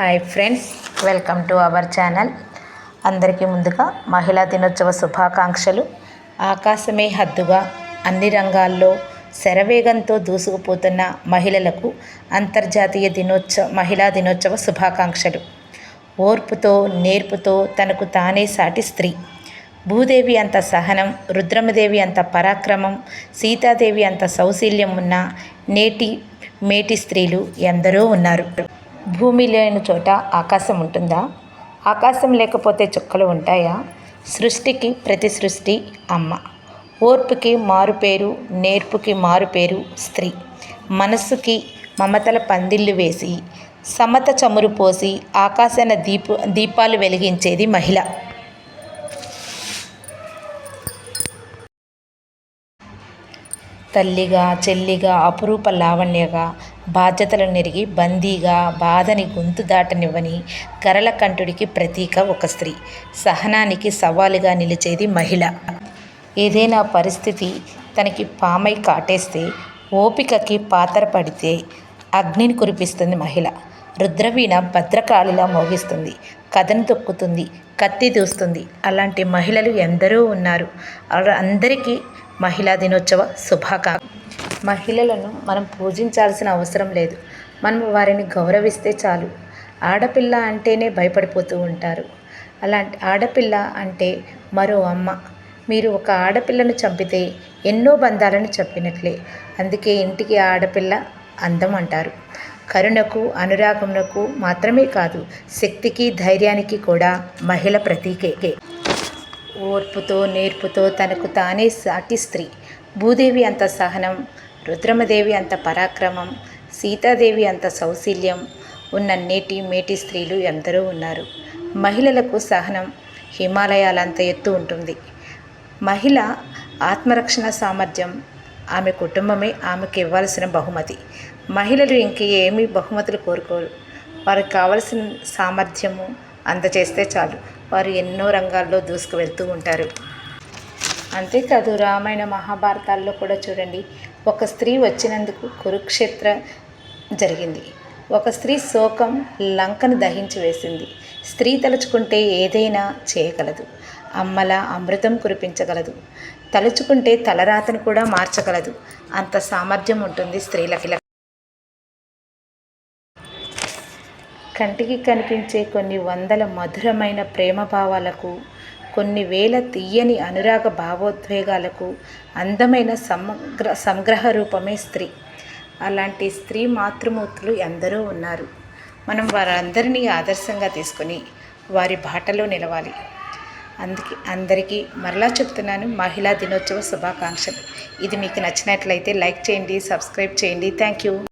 Hi friends welcome to our channel అందరికీ ముందుగా మహిళా దినోత్సవ శుభాకాంక్షలు. ఆకాశమే హద్దుగా అన్ని రంగాల్లో శరవేగంతో దూసుకుపోతున్న మహిళలకు అంతర్జాతీయ దినోత్సవ మహిళా దినోత్సవ శుభాకాంక్షలు. ఓర్పుతో నేర్పుతో తనకు తానే సాటి స్త్రీ. భూదేవి అంత సహనం రుద్రమదేవి అంత పరాక్రమం సీతాదేవి అంత సౌశీల్యం ఉన్న నేటి మేటి స్త్రీలు ఎందరో ఉన్నారు. భూమి లేని చోట ఆకాశం ఉంటుందా? ఆకాశం లేకపోతే చుక్కలు ఉంటాయా? సృష్టికి ప్రతి సృష్టి అమ్మ. ఓర్పుకి మారుపేరు నేర్పుకి మారుపేరు స్త్రీ. మనస్సుకి మమతల పందిళ్ళు వేసి సమత చమురు పోసి ఆకాశాన దీపు దీపాలు వెలిగించేది మహిళ. తల్లిగా చెల్లిగా అపురూప లావణ్యగా బాధ్యతలను నెరిగి బందీగా బాధని గొంతు దాటనివ్వని గరళ కంఠుడికి ప్రతీక ఒక స్త్రీ. సహనానికి సవాలుగా నిలిచేది మహిళ. ఏదైనా పరిస్థితి తనకి పామై కాటేస్తే ఓపికకి పాతర పడితే అగ్నిని కురిపిస్తుంది మహిళ. రుద్రవీణ భద్రకాళిలా మోగిస్తుంది. కథను తొక్కుతుంది. కత్తి దూస్తుంది. అలాంటి మహిళలు ఎందరో ఉన్నారు. అందరికీ మహిళా దినోత్సవ శుభాకాంక్ష మహిళలను మనం పూజించాల్సిన అవసరం లేదు. మనం వారిని గౌరవిస్తే చాలు. ఆడపిల్ల అంటేనే భయపడిపోతూ ఉంటారు. అలాంటి ఆడపిల్ల అంటే మరో అమ్మ. మీరు ఒక ఆడపిల్లను చంపితే ఎన్నో బంధాలను చంపినట్లే అందుకే ఇంటికి ఆడపిల్ల అందం అంటారు. కరుణకు అనురాగమునకు మాత్రమే కాదు శక్తికి ధైర్యానికి కూడా మహిళ ప్రతీకే ఓర్పుతో నేర్పుతో తనకు తానే సాటి స్త్రీ. భూదేవి అంత సహనం రుద్రమదేవి అంత పరాక్రమం సీతాదేవి అంత సౌశీల్యం ఉన్న నేటి మేటి స్త్రీలు ఎందరో ఉన్నారు. మహిళలకు సహనం హిమాలయాలంత ఎత్తు ఉంటుంది. మహిళ ఆత్మరక్షణ సామర్థ్యం ఆమె కుటుంబమే ఆమెకు ఇవ్వాల్సిన బహుమతి. మహిళలు ఇంక ఏమీ బహుమతులు కోరుకోరు. వారికి కావలసిన సామర్థ్యము అందచేస్తే చాలు. వారు ఎన్నో రంగాల్లో దూసుకు వెళ్తూ ఉంటారు. అంతేకాదు రామాయణ మహాభారతాల్లో కూడా చూడండి ఒక స్త్రీ వచ్చినందుకు కురుక్షేత్ర జరిగింది. ఒక స్త్రీ శోకం లంకను దహించి వేసింది. స్త్రీ తలుచుకుంటే ఏదైనా చేయగలదు. అమ్మల అమృతం కురిపించగలదు. తలుచుకుంటే తలరాతను కూడా మార్చగలదు. అంత సామర్థ్యం ఉంటుంది స్త్రీలకి. కంటికి కనిపించే కొన్ని వందల మధురమైన ప్రేమ భావాలకు కొన్ని వేల తీయని అనురాగ భావోద్వేగాలకు అందమైన సమగ్ర సంగ్రహ రూపమే స్త్రీ. అలాంటి స్త్రీ మాతృమూర్తులు ఎందరో ఉన్నారు. మనం వారందరినీ ఆదర్శంగా తీసుకొని వారి బాటలో నిలవాలి. అందుకే అందరికీ మరలా చెప్తున్నాను మహిళా దినోత్సవ శుభాకాంక్షలు. ఇది మీకు నచ్చినట్లయితే లైక్ చేయండి సబ్స్క్రైబ్ చేయండి. Thank you.